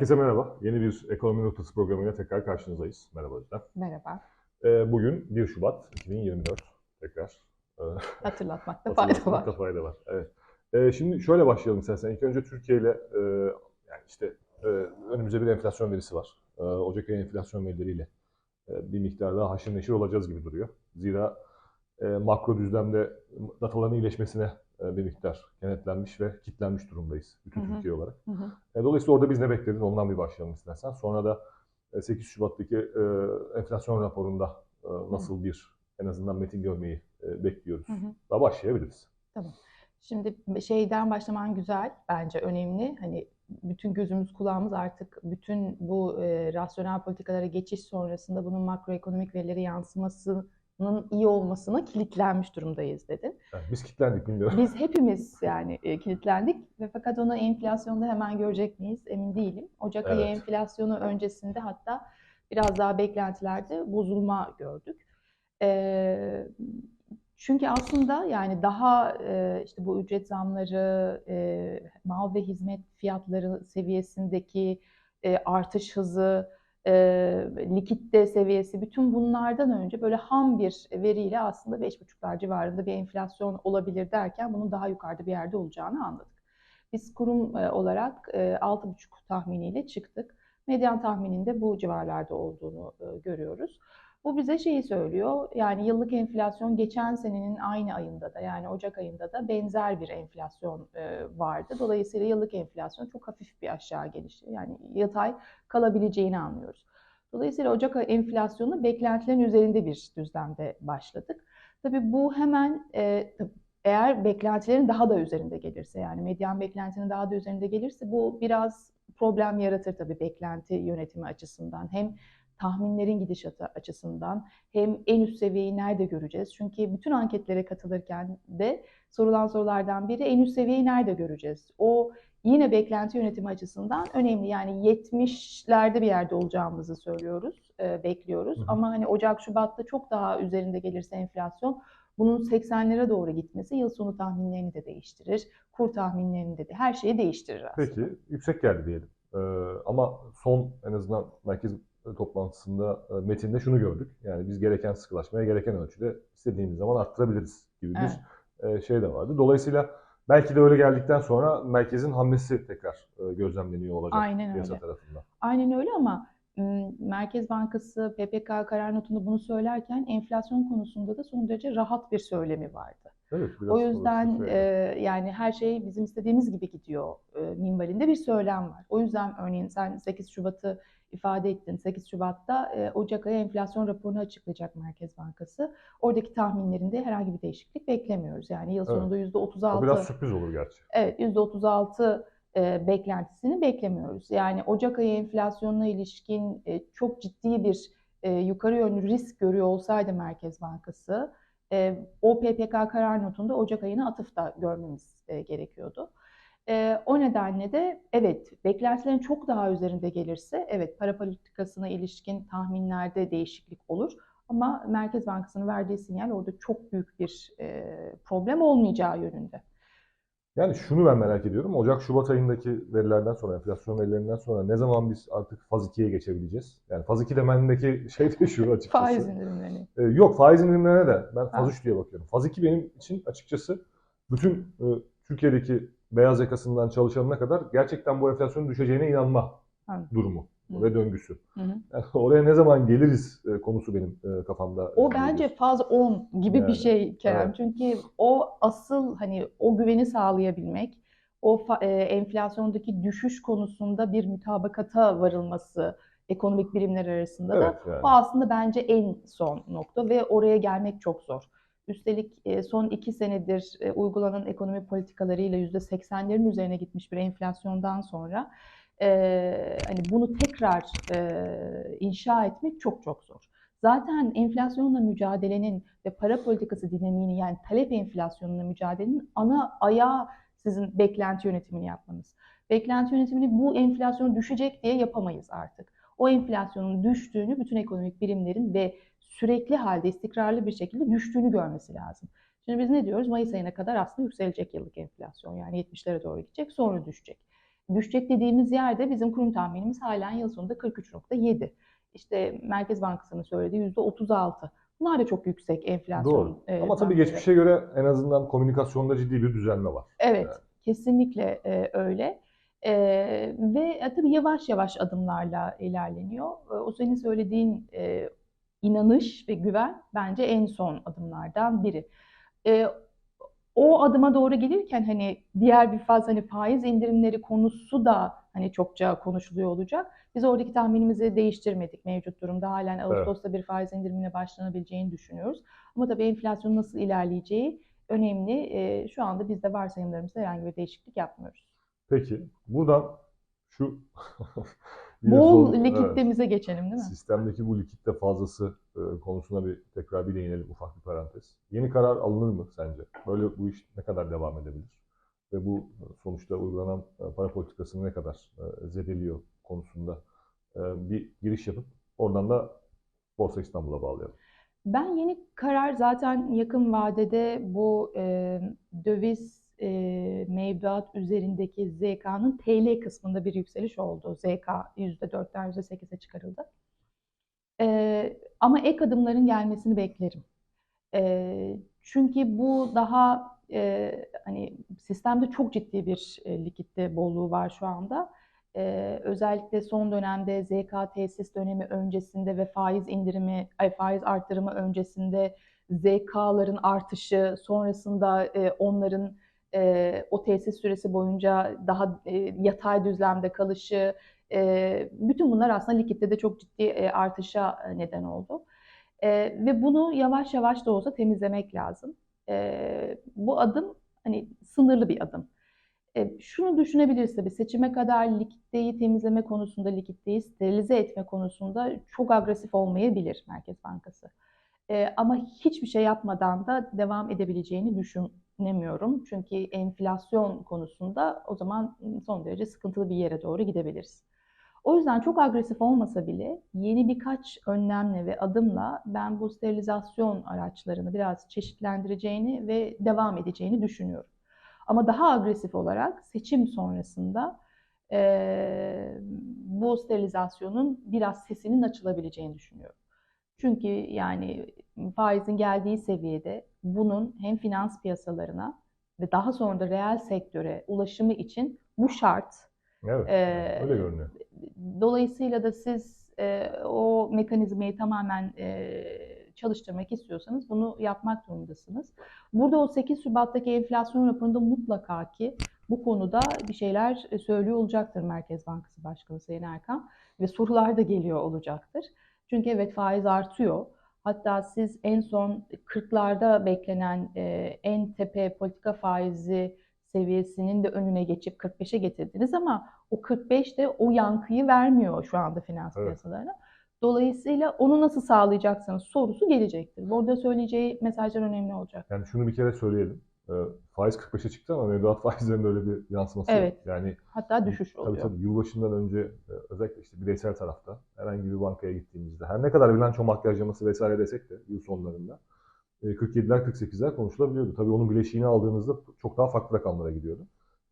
Herkese merhaba. Yeni bir Ekonomi Noktası programıyla tekrar karşınızdayız. Merhaba Özlem. Merhaba. Ee, bugün 1 Şubat 2024. Tekrar e, Hatırlatmakta fayda hatırlatmakta var. fayda var. Evet. Ee, şimdi şöyle başlayalım istersen. İlk önce Türkiye ile e, yani işte e, önümüzde bir enflasyon verisi var. E, Ocak ayı enflasyon verileriyle e, bir miktar daha haşır neşir olacağız gibi duruyor. Zira e, makro düzlemde dataların iyileşmesine bir miktar kenetlenmiş ve kitlenmiş durumdayız bütün Hı hı. Türkiye olarak. Hı hı. E, Dolayısıyla orada biz ne bekleriz ondan bir başlayalım istersen. Sonra da e, 8 Şubat'taki e, enflasyon raporunda e, nasıl bir en azından metin görmeyi e, bekliyoruz. Hı hı. Daha başlayabiliriz. Şimdi şeyden başlaman güzel, bence önemli. Hani bütün gözümüz kulağımız artık bütün bu e, rasyonel politikalara geçiş sonrasında bunun makroekonomik verilere yansımasının iyi olmasına kilitlenmiş durumdayız dedin. Yani biz kilitlendik bilmiyorum. Biz hepimiz yani e, kilitlendik ve fakat onu enflasyonda hemen görecek miyiz emin değilim. Ocak ayı Evet. enflasyonu öncesinde hatta biraz daha beklentilerde bozulma gördük. E, çünkü aslında yani daha e, işte bu ücret zamları, e, mal ve hizmet fiyatları seviyesindeki e, artış hızı, e, likitte seviyesi bütün bunlardan önce böyle ham bir veriyle aslında 5,5'lar civarında bir enflasyon olabilir derken bunun daha yukarıda bir yerde olacağını anladık. Biz kurum e, olarak e, 6,5 tahminiyle çıktık. Medyan tahmininde bu civarlarda olduğunu e, görüyoruz. Bu bize şeyi söylüyor. Yani yıllık enflasyon geçen senenin aynı ayında da yani Ocak ayında da benzer bir enflasyon e, vardı. Dolayısıyla yıllık enflasyon çok hafif bir aşağı gelişi yani yatay kalabileceğini anlıyoruz. Dolayısıyla Ocak ayı enflasyonu beklentilerin üzerinde bir düzlemde başladık. Tabii bu hemen e, eğer beklentilerin daha da üzerinde gelirse yani medyan beklentinin daha da üzerinde gelirse bu biraz problem yaratır tabii beklenti yönetimi açısından. Hem tahminlerin gidişatı açısından hem en üst seviyeyi nerede göreceğiz? Çünkü bütün anketlere katılırken de sorulan sorulardan biri en üst seviyeyi nerede göreceğiz? O yine beklenti yönetimi açısından önemli. Yani 70'lerde bir yerde olacağımızı söylüyoruz, e, bekliyoruz. Hı hı. Ama hani Ocak, Şubat'ta çok daha üzerinde gelirse enflasyon bunun 80'lere doğru gitmesi yıl sonu tahminlerini de değiştirir. Kur tahminlerini de her şeyi değiştirir aslında. Peki yüksek geldi diyelim. Ee, ama son en azından merkez toplantısında e, metinde şunu gördük. Yani biz gereken sıkılaşmaya gereken ölçüde istediğimiz zaman arttırabiliriz gibi bir e, şey de vardı. Dolayısıyla belki de öyle geldikten sonra merkezin hamlesi tekrar e, gözlemleniyor olacak Aynen piyasa öyle. tarafından. Aynen öyle ama Merkez Bankası PPK karar notunda bunu söylerken enflasyon konusunda da son derece rahat bir söylemi vardı. Evet, biraz O yüzden orası e, şey. yani her şey bizim istediğimiz gibi gidiyor e, minvalinde bir söylem var. O yüzden örneğin sen 8 Şubat'ı ifade ettin. 8 Şubat'ta e, Ocak ayı enflasyon raporunu açıklayacak Merkez Bankası. Oradaki tahminlerinde herhangi bir değişiklik beklemiyoruz. Yani yıl Evet. sonunda O %36 biraz sürpriz olur gerçi. Evet, %36 e, beklentisini beklemiyoruz. Yani Ocak ayı enflasyonuna ilişkin e, çok ciddi bir e, yukarı yönlü risk görüyor olsaydı Merkez Bankası, e, o PPK karar notunda Ocak ayına atıfta görmemiz e, gerekiyordu. E, o nedenle de evet beklentilerin çok daha üzerinde gelirse evet para politikasına ilişkin tahminlerde değişiklik olur. Ama Merkez Bankası'nın verdiği sinyal orada çok büyük bir e, problem olmayacağı yönünde. Yani şunu ben merak ediyorum. Ocak-Şubat ayındaki verilerden sonra, enflasyon verilerinden sonra ne zaman biz artık faz 2'ye geçebileceğiz? Yani faz 2 demendeki şey de şu açıkçası. Faiz indirimleri. Ee, yok faiz indirimlerine de ben faz Ha. 3 diye bakıyorum. Faz 2 benim için açıkçası bütün e, Türkiye'deki beyaz yakasından çalışanına kadar gerçekten bu enflasyonun düşeceğine inanma Anladım. durumu Hı. ve döngüsü. Hı hı. Yani oraya ne zaman geliriz e, konusu benim e, kafamda. O e, bence geliyor. faz 10 gibi Yani, bir şey Kerem. evet. Çünkü o asıl hani o güveni sağlayabilmek, o e, enflasyondaki düşüş konusunda bir mütabakata varılması ekonomik birimler arasında da Evet yani. bu aslında bence en son nokta ve oraya gelmek çok zor. Üstelik e, son iki senedir e, uygulanan ekonomi politikalarıyla %80'lerin üzerine gitmiş bir enflasyondan sonra e, hani bunu tekrar inşa etmek çok çok zor. Zaten enflasyonla mücadelenin ve para politikası dinamiğini yani talep enflasyonuna mücadelenin ana ayağı sizin beklenti yönetimini yapmanız. Beklenti yönetimini bu enflasyon düşecek diye yapamayız artık. O enflasyonun düştüğünü bütün ekonomik birimlerin ve sürekli halde istikrarlı bir şekilde düştüğünü görmesi lazım. Şimdi biz ne diyoruz? Mayıs ayına kadar aslında yükselecek yıllık enflasyon. Yani 70'lere doğru gidecek, sonra düşecek. düşecek dediğimiz yerde bizim kurum tahminimiz halen yıl sonunda 43.7. İşte Merkez Bankası'nın söylediği %36. Bunlar da çok yüksek enflasyon. Doğru. e, Ama tabii geçmişe göre en azından komünikasyonda ciddi bir düzelme var. Evet, Yani. kesinlikle e, öyle. E, ve e, tabii yavaş yavaş adımlarla ilerleniyor. E, o senin söylediğin e, inanış ve güven bence en son adımlardan biri. E, o adıma doğru gelirken hani diğer bir faz hani faiz indirimleri konusu da hani çokça konuşuluyor olacak. Biz oradaki tahminimizi değiştirmedik mevcut durumda. Halen Ağustos'ta bir faiz indirimine başlanabileceğini düşünüyoruz. Ama tabii enflasyon nasıl ilerleyeceği önemli. E, şu anda biz de varsayımlarımızda herhangi bir değişiklik yapmıyoruz. Peki buradan şu Bol son- evet, likiditemize geçelim değil mi? sistemdeki bu likitte fazlası e, konusuna bir tekrar bir değinelim ufak bir parantez. Yeni karar alınır mı sence? Böyle bu iş ne kadar devam edebilir? Ve bu e, sonuçta uygulanan e, para politikasını ne kadar e, zedeliyor konusunda e, bir giriş yapıp oradan da Borsa İstanbul'a bağlayalım. Ben yeni karar zaten yakın vadede bu e, döviz e, mevduat üzerindeki ZK'nın TL kısmında bir yükseliş oldu. ZK %4'ten %8'e çıkarıldı. E, ama ek adımların gelmesini beklerim. E, çünkü bu daha e, hani sistemde çok ciddi bir e, likitte bolluğu var şu anda. Ee, özellikle son dönemde ZK tesis dönemi öncesinde ve faiz indirimi, ay faiz arttırımı öncesinde ZK'ların artışı, sonrasında e, onların e, o tesis süresi boyunca daha e, yatay düzlemde kalışı, e, bütün bunlar aslında likitte de çok ciddi e, artışa neden oldu. E, ve bunu yavaş yavaş da olsa temizlemek lazım. E, bu adım hani sınırlı bir adım. E, şunu düşünebiliriz tabii seçime kadar likiditeyi temizleme konusunda, likiditeyi sterilize etme konusunda çok agresif olmayabilir Merkez Bankası. E, ama hiçbir şey yapmadan da devam edebileceğini düşünemiyorum. Çünkü enflasyon konusunda o zaman son derece sıkıntılı bir yere doğru gidebiliriz. O yüzden çok agresif olmasa bile yeni birkaç önlemle ve adımla ben bu sterilizasyon araçlarını biraz çeşitlendireceğini ve devam edeceğini düşünüyorum. Ama daha agresif olarak seçim sonrasında e, bu sterilizasyonun biraz sesinin açılabileceğini düşünüyorum. Çünkü yani faizin geldiği seviyede bunun hem finans piyasalarına ve daha sonra da reel sektöre ulaşımı için bu şart. Evet, Ee, öyle görünüyor. Dolayısıyla da siz e, o mekanizmayı tamamen e, çalıştırmak istiyorsanız bunu yapmak durumundasınız. Burada o 8 Şubat'taki enflasyon raporunda mutlaka ki bu konuda bir şeyler e, söylüyor olacaktır Merkez Bankası Başkanı Sayın Erkan ve sorular da geliyor olacaktır. Çünkü evet faiz artıyor. Hatta siz en son 40'larda beklenen e, en tepe politika faizi seviyesinin de önüne geçip 45'e getirdiniz ama o 45 de o yankıyı vermiyor şu anda finans Evet. piyasalarına. Dolayısıyla onu nasıl sağlayacaksınız sorusu gelecektir. Burada söyleyeceği mesajlar önemli olacak. Yani şunu bir kere söyleyelim. E, faiz 45'e çıktı ama mevduat faizlerinde öyle bir yansıması Evet. yok. Yani Hatta düşüş Tabii oluyor. tabii yılbaşından önce e, özellikle işte bireysel tarafta herhangi bir bankaya gittiğimizde her ne kadar bilanço makyajlaması vesaire desek de yıl sonlarında e, 47'ler 48'ler konuşulabiliyordu. Tabii onun bileşiğini aldığınızda çok daha farklı rakamlara gidiyordu.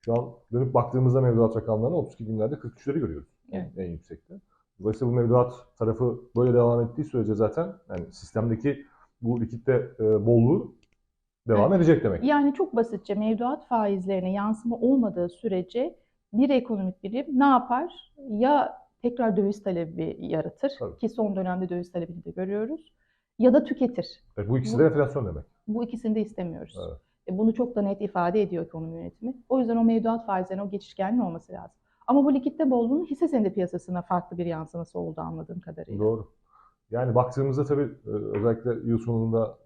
Şu an dönüp baktığımızda mevduat rakamlarını 32 günlerde 43'leri görüyoruz Evet. en yüksekte. Dolayısıyla bu mevduat tarafı böyle devam ettiği sürece zaten yani sistemdeki bu likitte e, bolluğu devam edecek demek. Yani çok basitçe mevduat faizlerine yansıma olmadığı sürece bir ekonomik birim ne yapar? Ya tekrar döviz talebi yaratır Tabii. ki son dönemde döviz talebini de görüyoruz ya da tüketir. E, bu ikisi de enflasyon demek. Bu ikisini de istemiyoruz. Evet. E, Bunu çok da net ifade ediyor ekonomi yönetimi. O yüzden o mevduat faizlerine o geçişkenliğin olması lazım. Ama bu likitte bolluğun hisse senedi piyasasına farklı bir yansıması oldu anladığım kadarıyla. Doğru. Yani baktığımızda tabii e, özellikle yıl sonunda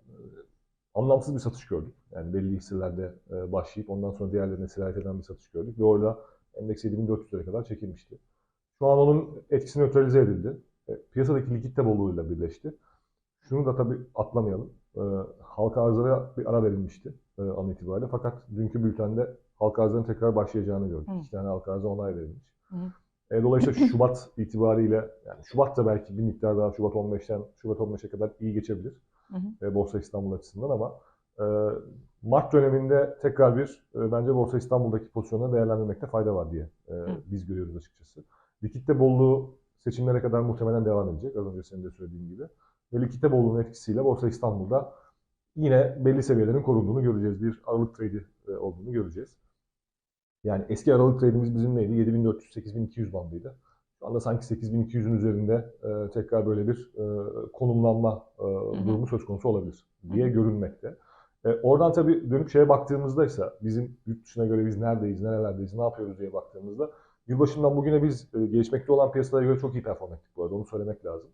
anlamsız bir satış gördük. Yani belli hisselerde e, başlayıp ondan sonra diğerlerine sirayet eden bir satış gördük ve orada endeks 7400'lere kadar çekilmişti. Şu an onun etkisi nötralize edildi. E, Piyasadaki likitte bolluğuyla birleşti. Şunu da tabii atlamayalım. E, Halka arzlara bir ara verilmişti an itibariyle. Fakat dünkü bültende halka arzların tekrar başlayacağını gördük. Hı. İki tane halka arza onay verilmiş. Hı. E, dolayısıyla Şubat itibariyle, yani Şubat da belki bir miktar daha Şubat 15'ten Şubat 15'e kadar iyi geçebilir Hı hı. e, Borsa İstanbul açısından ama e, Mart döneminde tekrar bir e, bence Borsa İstanbul'daki pozisyonları değerlendirmekte fayda var diye e, biz görüyoruz açıkçası. Likitte bolluğu seçimlere kadar muhtemelen devam edecek. Az önce senin de söylediğin gibi. Ve likitte bolluğun etkisiyle Borsa İstanbul'da yine belli seviyelerin korunduğunu göreceğiz. Bir aralık trade e, olduğunu göreceğiz. Yani eski aralık trade'imiz bizim neydi? 7400-8200 bandıydı. Şu anda sanki 8200'ün üzerinde e, tekrar böyle bir e, konumlanma e, durumu söz konusu olabilir diye görünmekte. E, oradan tabii dönüp şeye baktığımızda ise bizim yurt dışına göre biz neredeyiz, nerelerdeyiz, ne yapıyoruz diye baktığımızda yılbaşından bugüne biz e, gelişmekte olan piyasalara göre çok iyi perform ettik bu arada onu söylemek lazım.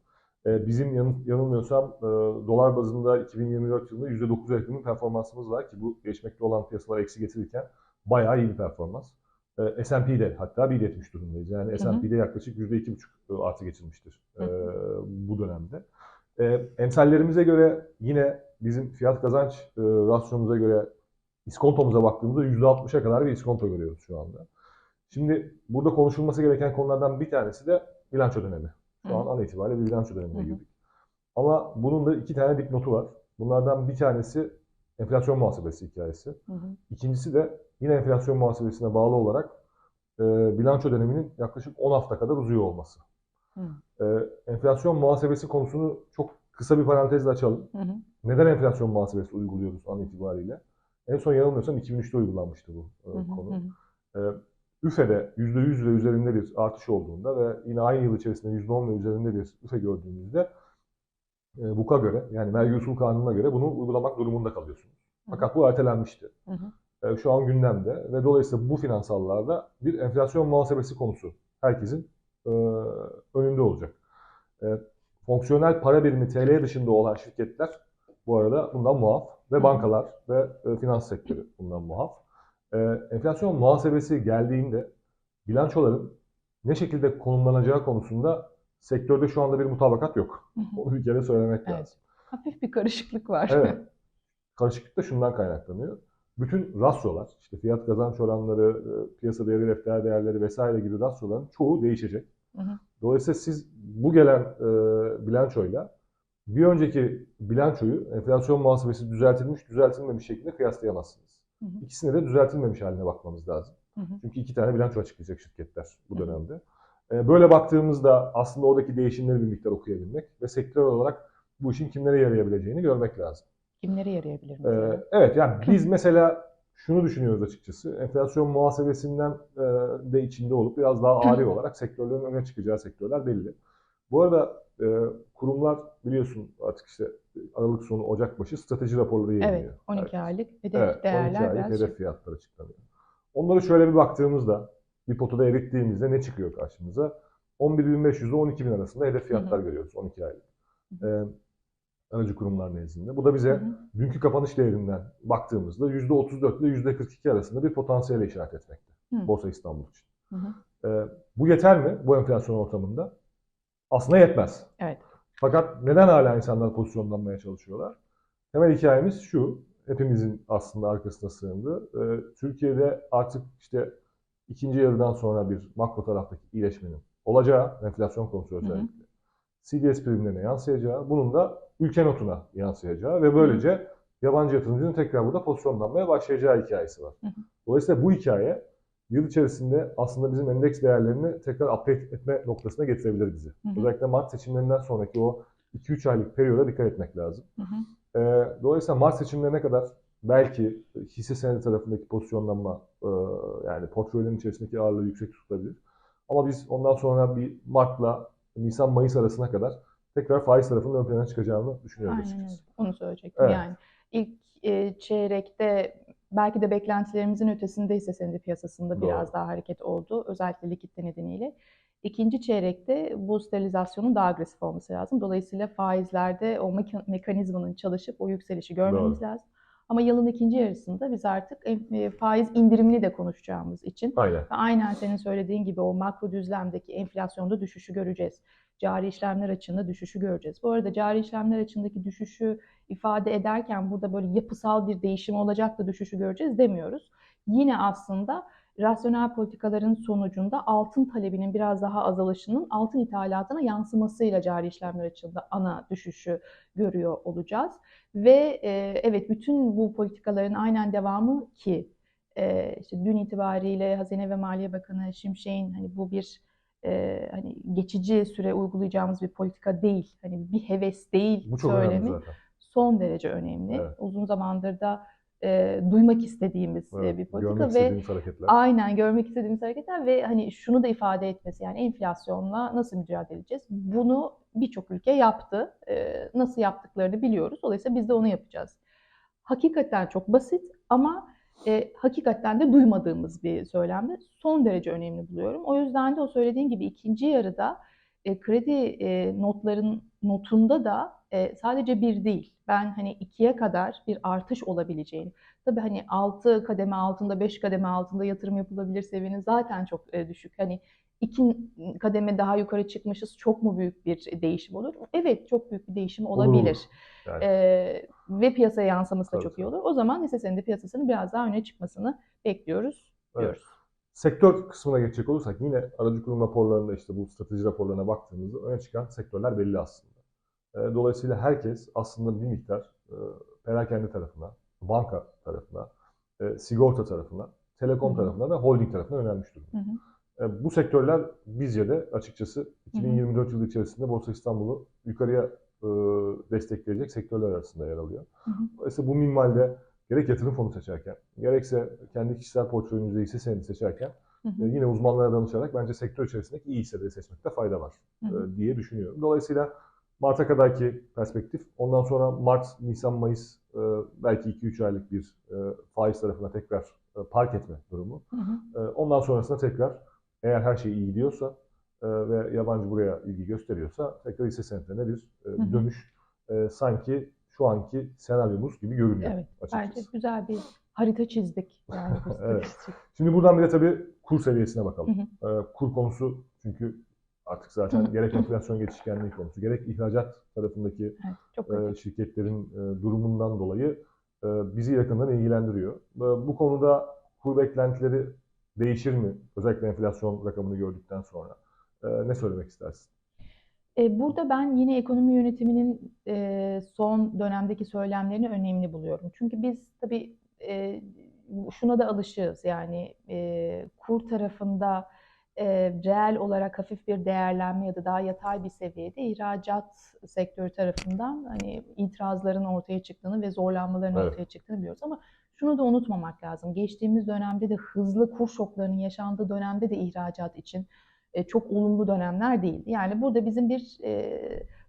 E, bizim yan, yanılmıyorsam e, dolar bazında 2024 yılında %9'a yakın bir performansımız var ki bu gelişmekte olan piyasalara eksi getirirken bayağı iyi bir performans. E, S&P'de hatta 1.70 durumdayız. Yani. S&P'de yaklaşık %2,5 artı geçirmiştir e, Hı bu dönemde. E, emsallerimize göre yine bizim fiyat kazanç e, rasyomuza göre iskontomuza baktığımızda %60'a kadar bir iskonto görüyoruz şu anda. Şimdi burada konuşulması gereken konulardan bir tanesi de bilanço dönemi. Şu an an itibariyle bir bilanço dönemine girdik. Ama bunun da iki tane dipnotu var. Bunlardan bir tanesi enflasyon muhasebesi hikayesi. Hı hı. İkincisi de yine enflasyon muhasebesine bağlı olarak e, bilanço döneminin yaklaşık 10 hafta kadar uzuyor olması. Hı. E, enflasyon muhasebesi konusunu çok kısa bir parantezle açalım. Hı hı. Neden enflasyon muhasebesi uyguluyoruz an itibariyle? En son yanılmıyorsam 2003'te uygulanmıştı bu e, Hı hı. konu. Hı hı. E, üfede %100 ve üzerinde bir artış olduğunda ve yine aynı yıl içerisinde %10 ve üzerinde bir üfe gördüğünüzde e, BUK'a göre yani vergi usul kanununa göre bunu uygulamak durumunda kalıyorsunuz. Fakat bu ertelenmişti. Hı hı. E, şu an gündemde ve dolayısıyla bu finansallarda bir enflasyon muhasebesi konusu herkesin e, önünde olacak. E, fonksiyonel para birimi TL dışında olan şirketler bu arada bundan muaf ve bankalar ve e, finans sektörü bundan muaf. Enflasyon muhasebesi geldiğinde bilançoların ne şekilde konumlanacağı konusunda sektörde şu anda bir mutabakat yok. Onu bir kere söylemek Evet. lazım. Hafif bir karışıklık var. Evet. Karışıklık da şundan kaynaklanıyor. Bütün rasyolar, işte fiyat kazanç oranları, e, piyasa değeri, defter değerleri vesaire gibi rasyoların çoğu değişecek. Hı hı. Dolayısıyla siz bu gelen e, bilançoyla bir önceki bilançoyu enflasyon muhasebesi düzeltilmiş, düzeltilmemiş şeklinde kıyaslayamazsınız. Hı hı. İkisine de düzeltilmemiş haline bakmamız lazım. Hı hı. Çünkü iki tane bilanço açıklayacak şirketler bu Hı hı. dönemde. E, Böyle baktığımızda aslında oradaki değişimleri bir miktar okuyabilmek ve sektör olarak bu işin kimlere yarayabileceğini görmek lazım. Kimlere yarayabilir Ee, mesela? evet yani biz mesela şunu düşünüyoruz açıkçası. Enflasyon muhasebesinden e, de içinde olup biraz daha ari olarak sektörlerin öne çıkacağı sektörler belli. Bu arada e, kurumlar biliyorsun artık işte Aralık sonu Ocak başı strateji raporları Evet, yayınlıyor. 12 aylık hedef Evet, 12 değerler aylık biraz hedef fiyatlar açıklanıyor. Onları şöyle bir baktığımızda bir potada erittiğimizde ne çıkıyor karşımıza? 11.500 ile 12.000 arasında hedef fiyatlar görüyoruz 12 aylık. Ee, aracı kurumlar nezdinde. Bu da bize Hı hı. dünkü kapanış değerinden baktığımızda %34 ile %42 arasında bir potansiyele işaret etmekte. Hı. Borsa İstanbul için. Hı hı. Ee, bu yeter mi bu enflasyon ortamında? Aslında yetmez. Evet. Fakat neden hala insanlar pozisyonlanmaya çalışıyorlar? Temel hikayemiz şu, hepimizin aslında arkasına sığındığı. Ee, Türkiye'de artık işte ikinci yarıdan sonra bir makro taraftaki iyileşmenin olacağı, enflasyon konusu hı. özellikle, CDS primlerine yansıyacağı, bunun da ülke notuna yansıyacağı ve böylece yabancı yatırımcının tekrar burada pozisyonlanmaya başlayacağı hikayesi var. Dolayısıyla bu hikaye yıl içerisinde aslında bizim endeks değerlerini tekrar update etme noktasına getirebilir bizi. Özellikle Mart seçimlerinden sonraki o 2-3 aylık periyoda dikkat etmek lazım. Ee, dolayısıyla Mart seçimlerine kadar belki hisse senedi tarafındaki pozisyonlanma e, yani portföylerin içerisindeki ağırlığı yüksek tutulabilir. Ama biz ondan sonra bir Mart'la Nisan-Mayıs arasına kadar tekrar faiz tarafının ön plana çıkacağını düşünüyoruz Aynen açıkçası. Onu söyleyecektim. Evet. Yani ilk e, çeyrekte belki de beklentilerimizin ötesinde hisse senedi piyasasında Doğru. biraz daha hareket oldu. Özellikle likitte nedeniyle. İkinci çeyrekte bu sterilizasyonun daha agresif olması lazım. Dolayısıyla faizlerde o meka- mekanizmanın çalışıp o yükselişi görmemiz Doğru. lazım. Ama yılın ikinci yarısında biz artık e, faiz indirimini de konuşacağımız için Aynen. ve aynen senin söylediğin gibi o makro düzlemdeki enflasyonda düşüşü göreceğiz. Cari işlemler açığında düşüşü göreceğiz. Bu arada cari işlemler açığındaki düşüşü ifade ederken burada böyle yapısal bir değişim olacak da düşüşü göreceğiz demiyoruz. Yine aslında rasyonel politikaların sonucunda altın talebinin biraz daha azalışının altın ithalatına yansımasıyla cari işlemler açığında ana düşüşü görüyor olacağız. Ve e, evet bütün bu politikaların aynen devamı ki e, işte dün itibariyle Hazine ve Maliye Bakanı Şimşek'in hani bu bir e, hani geçici süre uygulayacağımız bir politika değil. Hani bir heves değil Bu çok söylemi önemli zaten. son derece önemli. Evet. Uzun zamandır da e, duymak istediğimiz Evet, bir politika ve hareketler. aynen görmek istediğimiz hareketler ve hani şunu da ifade etmesi yani enflasyonla nasıl mücadele edeceğiz? Bunu birçok ülke yaptı. E, nasıl yaptıklarını biliyoruz. Dolayısıyla biz de onu yapacağız. Hakikaten çok basit ama e, hakikaten de duymadığımız bir söylemdi. Son derece önemli buluyorum. O yüzden de o söylediğin gibi ikinci yarıda e, kredi e, notların notunda da e, sadece bir değil. Ben hani ikiye kadar bir artış olabileceğini. Tabii hani 6 kademe altında, 5 kademe altında yatırım yapılabilir seviyenin zaten çok e, düşük. Hani iki kademe daha yukarı çıkmışız çok mu büyük bir değişim olur? Evet çok büyük bir değişim Olur, olur. olabilir. Yani. Ee, ve piyasaya yansıması da Tabii, çok iyi olur. O zaman hisse senedi piyasasının biraz daha öne çıkmasını bekliyoruz Evet. diyoruz. Sektör kısmına geçecek olursak yine aracı kurum raporlarında işte bu strateji raporlarına baktığımızda öne çıkan sektörler belli aslında. Dolayısıyla herkes aslında bir miktar perakende tarafına, banka tarafına, sigorta tarafına, telekom Hı hı. tarafına ve holding tarafına yönelmiş durumda. Hı hı. E, Bu sektörler bizce de açıkçası 2024 yılı içerisinde Borsa İstanbul'u yukarıya e, destekleyecek sektörler arasında yer alıyor. Hı hı. Dolayısıyla bu minvalde gerek yatırım fonu seçerken, gerekse kendi kişisel portföyünüzde hisse senedi seçerken Hı hı. e, yine uzmanlara danışarak bence sektör içerisindeki iyi hisseleri seçmekte fayda var Hı hı. e, diye düşünüyorum. Dolayısıyla Mart'a kadarki perspektif, ondan sonra Mart, Nisan, Mayıs e, belki 2-3 aylık bir e, faiz tarafına tekrar e, park etme durumu. Hı hı. E, Ondan sonrasında tekrar eğer her şey iyi gidiyorsa e, ve yabancı buraya ilgi gösteriyorsa tekrar hisse senetlerine bir e, dönüş e, sanki şu anki senaryomuz gibi görünüyor Evet, açıkçası. Bence güzel bir harita çizdik. Yani Evet. Şimdi buradan bir de tabii kur seviyesine bakalım. Hı E, kur konusu çünkü artık zaten gerek enflasyon geçişkenliği konusu, gerek ihracat tarafındaki Evet, e, şirketlerin e, durumundan dolayı e, bizi yakından ilgilendiriyor. E, Bu konuda kur beklentileri değişir mi? Özellikle enflasyon rakamını gördükten sonra. E, Ne söylemek istersin? E, Burada ben yine ekonomi yönetiminin e, son dönemdeki söylemlerini önemli buluyorum. Çünkü biz tabii e, şuna da alışığız yani kur tarafında reel olarak hafif bir değerlenme ya da daha yatay bir seviyede ihracat sektörü tarafından hani itirazların ortaya çıktığını ve zorlanmaların Evet. ortaya çıktığını biliyoruz ama şunu da unutmamak lazım. Geçtiğimiz dönemde de hızlı kur şoklarının yaşandığı dönemde de ihracat için e, çok olumlu dönemler değildi. Yani burada bizim bir e,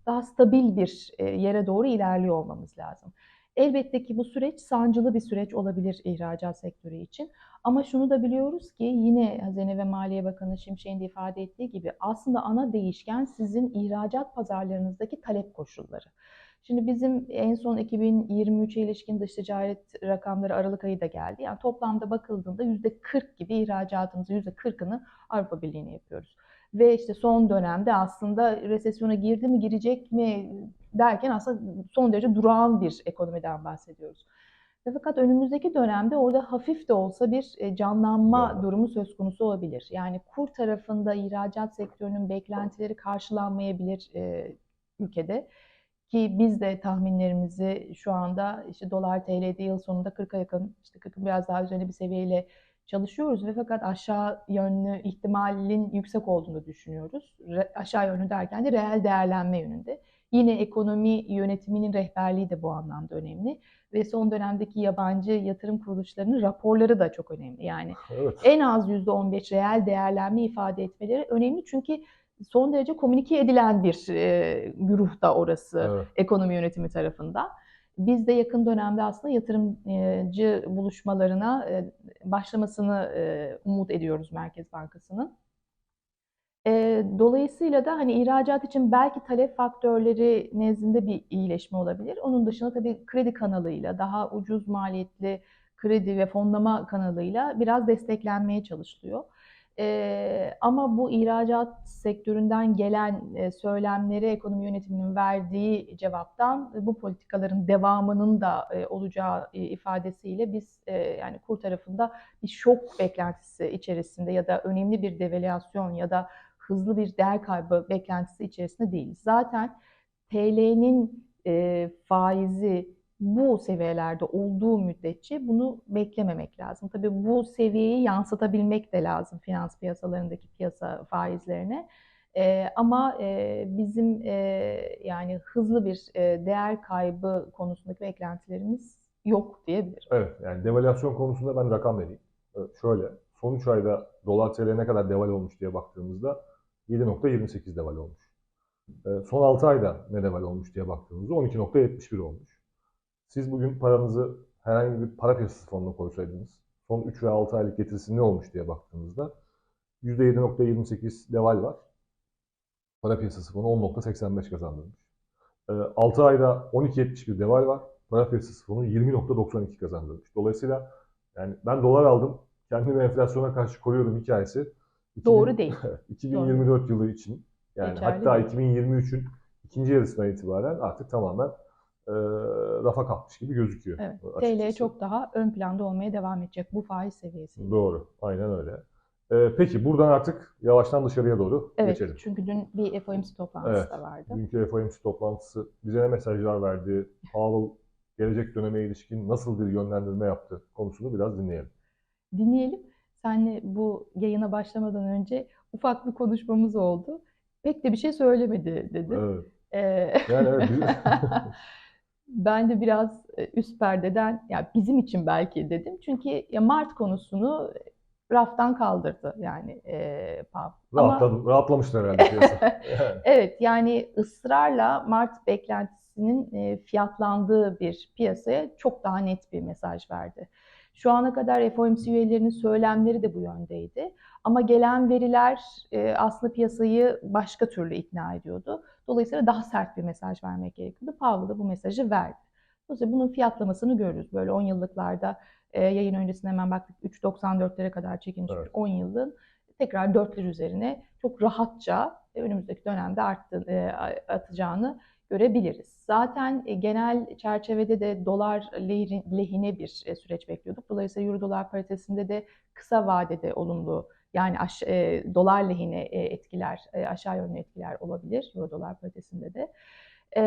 daha stabil bir e, yere doğru ilerliyor olmamız lazım. Elbette ki bu süreç sancılı bir süreç olabilir ihracat sektörü için. Ama şunu da biliyoruz ki yine Hazine ve Maliye Bakanı Şimşek'in de ifade ettiği gibi aslında ana değişken sizin ihracat pazarlarınızdaki talep koşulları. Şimdi bizim en son 2023'e ilişkin dış ticaret rakamları Aralık ayı da geldi. Yani toplamda bakıldığında %40 gibi ihracatımızın %40'ını Avrupa Birliği'ne yapıyoruz. Ve işte son dönemde aslında resesyona girdi mi girecek mi derken aslında son derece durağan bir ekonomiden bahsediyoruz. Fakat önümüzdeki dönemde orada hafif de olsa bir e, canlanma Evet. durumu söz konusu olabilir. Yani kur tarafında ihracat sektörünün beklentileri karşılanmayabilir e, ülkede. Ki biz de tahminlerimizi şu anda işte dolar TL'de yıl sonunda 40'a yakın, işte 40'ın biraz daha üzerinde bir seviyeyle çalışıyoruz ve fakat aşağı yönlü ihtimalin yüksek olduğunu düşünüyoruz. Re- aşağı yönlü derken de reel değerlenme yönünde. Yine ekonomi yönetiminin rehberliği de bu anlamda önemli ve son dönemdeki yabancı yatırım kuruluşlarının raporları da çok önemli. Yani Evet. en az %15 reel değerlenme ifade etmeleri önemli çünkü son derece komünike edilen bir e, güruh da orası Evet. ekonomi yönetimi tarafından. Biz de yakın dönemde aslında yatırımcı buluşmalarına e, başlamasını e, umut ediyoruz Merkez Bankası'nın. E, Dolayısıyla da hani ihracat için belki talep faktörleri nezdinde bir iyileşme olabilir. Onun dışında tabii kredi kanalıyla, daha ucuz maliyetli kredi ve fonlama kanalıyla biraz desteklenmeye çalışılıyor. Ee, ama bu ihracat sektöründen gelen e, söylemlere ekonomi yönetiminin verdiği cevaptan e, bu politikaların devamının da e, olacağı e, ifadesiyle biz e, yani kur tarafında bir şok beklentisi içerisinde ya da önemli bir devalüasyon ya da hızlı bir değer kaybı beklentisi içerisinde değiliz. Zaten TL'nin e, faizi bu seviyelerde olduğu müddetçe bunu beklememek lazım. Tabii bu seviyeyi yansıtabilmek de lazım finans piyasalarındaki piyasa faizlerine. E, ama e, bizim e, yani hızlı bir e, değer kaybı konusundaki beklentilerimiz yok diyebilirim. Evet, yani devalüasyon konusunda ben rakam vereyim. Evet, şöyle, son 3 ayda dolar TL ne kadar devalü olmuş diye baktığımızda 7.28 devalü olmuş. Ee, Son 6 ayda ne devalü olmuş diye baktığımızda 12.71 olmuş. Siz bugün paranızı herhangi bir para piyasası fonuna koysaydınız, son 3 ve 6 aylık getirisi ne olmuş diye baktığımızda %7.28 deval var. Para piyasası fonu 10.85 kazandırmış. 6 ayda 12.71 deval var. Para piyasası fonu 20.92 kazandırmış. Dolayısıyla yani ben dolar aldım, kendimi enflasyona karşı koruyorum hikayesi. 2000 Doğru değil. 2024 yılı için yani Geçerli hatta değil. 2023'ün ikinci yarısından itibaren artık tamamen e, rafa kalkmış gibi gözüküyor. Evet, TL çok daha ön planda olmaya devam edecek bu faiz seviyesi. Doğru, aynen öyle. E, peki buradan artık yavaştan dışarıya doğru Evet, geçelim. çünkü dün bir FOMC toplantısı Evet. da vardı. Dünkü FOMC toplantısı bize ne mesajlar verdi? Powell gelecek döneme ilişkin nasıl bir yönlendirme yaptı konusunu biraz dinleyelim. Dinleyelim. Senle bu yayına başlamadan önce ufak bir konuşmamız oldu. Pek de bir şey söylemedi dedi. Evet. Ee, Yani evet, ben de biraz e, üst perdeden ya bizim için belki dedim. Çünkü ya Mart konusunu raftan kaldırdı yani e, Powell. Ama- rahatladım, rahatlamıştır herhalde piyasa. Yani. Evet yani ısrarla Mart beklentisinin e, fiyatlandığı bir piyasaya çok daha net bir mesaj verdi. Şu ana kadar FOMC üyelerinin söylemleri de bu yöndeydi. Ama gelen veriler e, aslında piyasayı başka türlü ikna ediyordu. Dolayısıyla daha sert bir mesaj vermek gerekiyordu. Powell da bu mesajı verdi. Dolayısıyla bunun fiyatlamasını görürüz. Böyle 10 yıllıklarda e, yayın öncesinde hemen baktık 3.94'lere kadar çekilmiş Evet. bir 10 yılın tekrar 4'ler üzerine çok rahatça e, önümüzdeki dönemde arttı, e, atacağını görebiliriz. Zaten e, genel çerçevede de dolar lehine, bir e, süreç bekliyorduk. Dolayısıyla euro dolar paritesinde de kısa vadede olumlu yani aş- e, dolar lehine e, etkiler, e, aşağı yönlü etkiler olabilir euro dolar paritesinde de. E,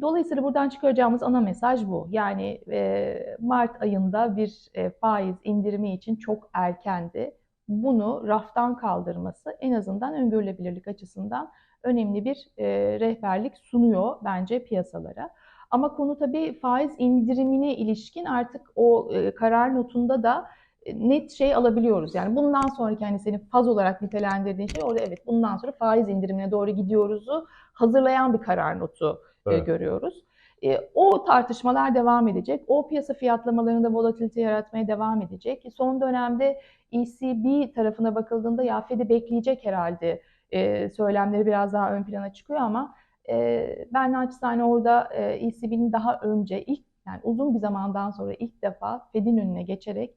dolayısıyla buradan çıkaracağımız ana mesaj bu. Yani e, Mart ayında bir e, faiz indirimi için çok erkendi bunu raftan kaldırması en azından öngörülebilirlik açısından önemli bir e, rehberlik sunuyor bence piyasalara. Ama konu tabii faiz indirimine ilişkin artık o e, karar notunda da e, net şey alabiliyoruz. Yani bundan sonraki hani senin faz olarak nitelendirdiğin şey orada evet bundan sonra faiz indirimine doğru gidiyoruzu hazırlayan bir karar notu e, Evet. görüyoruz. E, o tartışmalar devam edecek. O piyasa fiyatlamalarında volatilite yaratmaya devam edecek. Son dönemde ECB tarafına bakıldığında ya Fed'i bekleyecek herhalde e, söylemleri biraz daha ön plana çıkıyor ama e, ben naçizane orada e, ECB'nin daha önce ilk yani uzun bir zamandan sonra ilk defa Fed'in önüne geçerek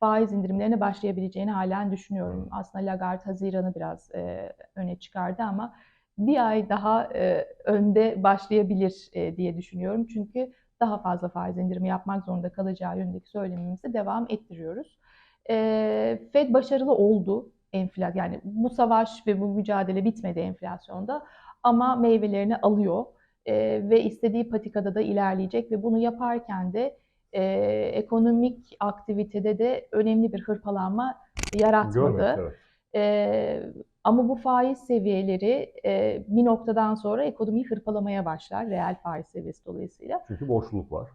faiz indirimlerine başlayabileceğini halen düşünüyorum. Aslında Lagarde Haziran'ı biraz e, öne çıkardı ama bir ay daha e, önde başlayabilir e, diye düşünüyorum. Çünkü daha fazla faiz indirimi yapmak zorunda kalacağı yönündeki söylemimizi devam ettiriyoruz. E, Fed başarılı oldu enflasyon yani bu savaş ve bu mücadele bitmedi enflasyonda ama meyvelerini alıyor E, ve istediği patikada da ilerleyecek ve bunu yaparken de e, ekonomik aktivitede de önemli bir hırpalanma yaratmadı. Görmedik, evet. Ee, ama bu faiz seviyeleri e, bir noktadan sonra ekonomiyi hırpalamaya başlar. Reel faiz seviyesi dolayısıyla. Çünkü boşluk var.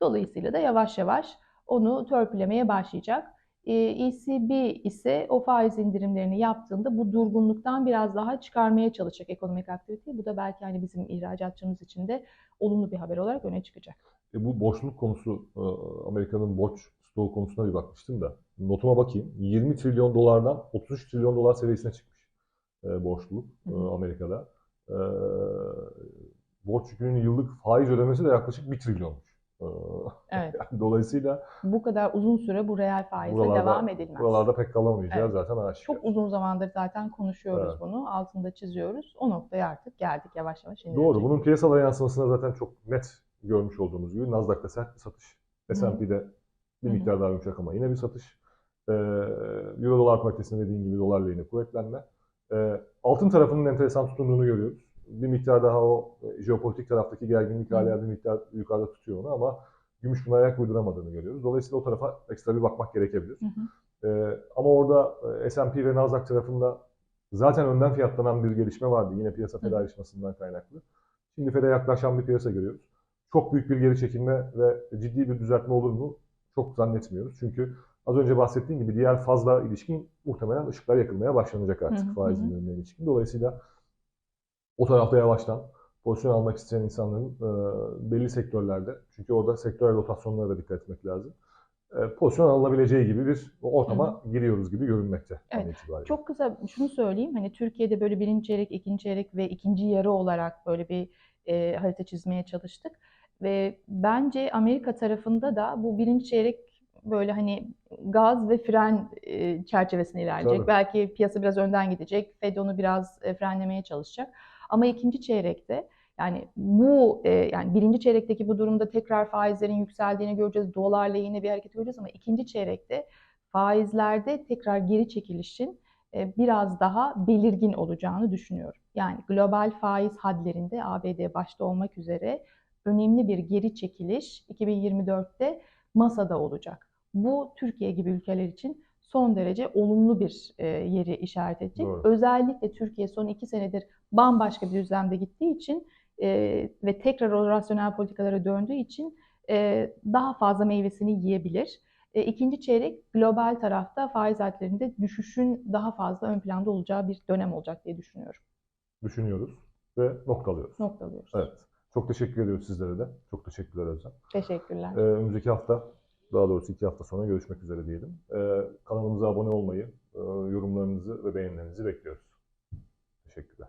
Dolayısıyla da yavaş yavaş onu törpülemeye başlayacak. Ee, ECB ise o faiz indirimlerini yaptığında bu durgunluktan biraz daha çıkarmaya çalışacak ekonomik aktiviteyi. Bu da belki hani bizim ihracatçımız için de olumlu bir haber olarak öne çıkacak. E bu boşluk konusu, e, Amerika'nın borç stoğu konusuna bir bakmıştım da. Notuma bakayım. 20 trilyon dolardan 33 trilyon dolar seviyesine çıkmış e, borçluluk e. Amerika'da. E, borç yükünün yıllık faiz ödemesi de yaklaşık 1 trilyonmuş. Ee, Evet. Dolayısıyla Bu kadar uzun süre bu reel faizle Buralarda- devam edilmez. buralarda pek kalamayacağız Evet. zaten aşikar. Çok uzun zamandır zaten konuşuyoruz Evet. bunu. Altında çiziyoruz. O noktaya artık geldik yavaş yavaş. Doğru. Bunun piyasada yansımasına zaten çok net görmüş olduğumuz gibi Nasdaq'ta sert bir satış. S&P'de bir miktar daha yumuşak ama yine bir satış. Ee, Euro dolar paritesinde dediğin gibi dolarla yine kuvvetlenme. Ee, altın tarafının enteresan tutunduğunu görüyoruz. Bir miktar daha o e, jeopolitik taraftaki gerginlik hala bir miktar yukarıda tutuyor onu ama gümüş buna ayak uyduramadığını görüyoruz. Dolayısıyla o tarafa ekstra bir bakmak gerekebilir. Hı hı. Ee, ama orada e, S&P ve Nasdaq tarafında zaten önden fiyatlanan bir gelişme vardı. Yine piyasa. Fed ayrışmasından kaynaklı. Şimdi Fed'e yaklaşan bir piyasa görüyoruz. Çok büyük bir geri çekilme ve ciddi bir düzeltme olur mu? Çok zannetmiyoruz. Çünkü az önce bahsettiğim gibi diğer fazla ilişkin muhtemelen ışıklar yakılmaya başlanacak artık faiz indirimlerine ilişkin. Dolayısıyla o tarafta yavaştan pozisyon almak isteyen insanların e, belli sektörlerde, çünkü orada sektörel rotasyonlara da dikkat etmek lazım. E, pozisyon alınabileceği gibi bir ortama giriyoruz gibi görünmekte. Evet, itibariyle. Çok kısa şunu söyleyeyim. Hani Türkiye'de böyle birinci çeyrek, ikinci çeyrek ve ikinci yarı olarak böyle bir e, harita çizmeye çalıştık. Ve bence Amerika tarafında da bu birinci çeyrek böyle hani gaz ve fren e, çerçevesinde ilerleyecek. Tabii. Belki piyasa biraz önden gidecek. Fed onu biraz e, frenlemeye çalışacak. Ama ikinci çeyrekte yani bu e, yani birinci çeyrekteki bu durumda tekrar faizlerin yükseldiğini göreceğiz. Dolar lehine bir hareket göreceğiz ama ikinci çeyrekte faizlerde tekrar geri çekilişin e, biraz daha belirgin olacağını düşünüyorum. Yani global faiz hadlerinde ABD başta olmak üzere önemli bir geri çekiliş 2024'te masada olacak. Bu Türkiye gibi ülkeler için son derece olumlu bir e, yeri işaret edecek. Doğru. Özellikle Türkiye son iki senedir bambaşka bir düzlemde gittiği için e, ve tekrar o rasyonel politikalara döndüğü için e, daha fazla meyvesini yiyebilir. E, İkinci çeyrek global tarafta faiz hadlerinde düşüşün daha fazla ön planda olacağı bir dönem olacak diye düşünüyorum. Düşünüyoruz ve noktalıyoruz. Noktalıyoruz. Evet. Çok teşekkür ediyoruz sizlere de. Çok teşekkürler Özlem. Teşekkürler. Ee, önümüzdeki hafta, daha doğrusu iki hafta sonra görüşmek üzere diyelim. Ee, kanalımıza abone olmayı, e, yorumlarınızı ve beğenilerinizi bekliyoruz. Teşekkürler.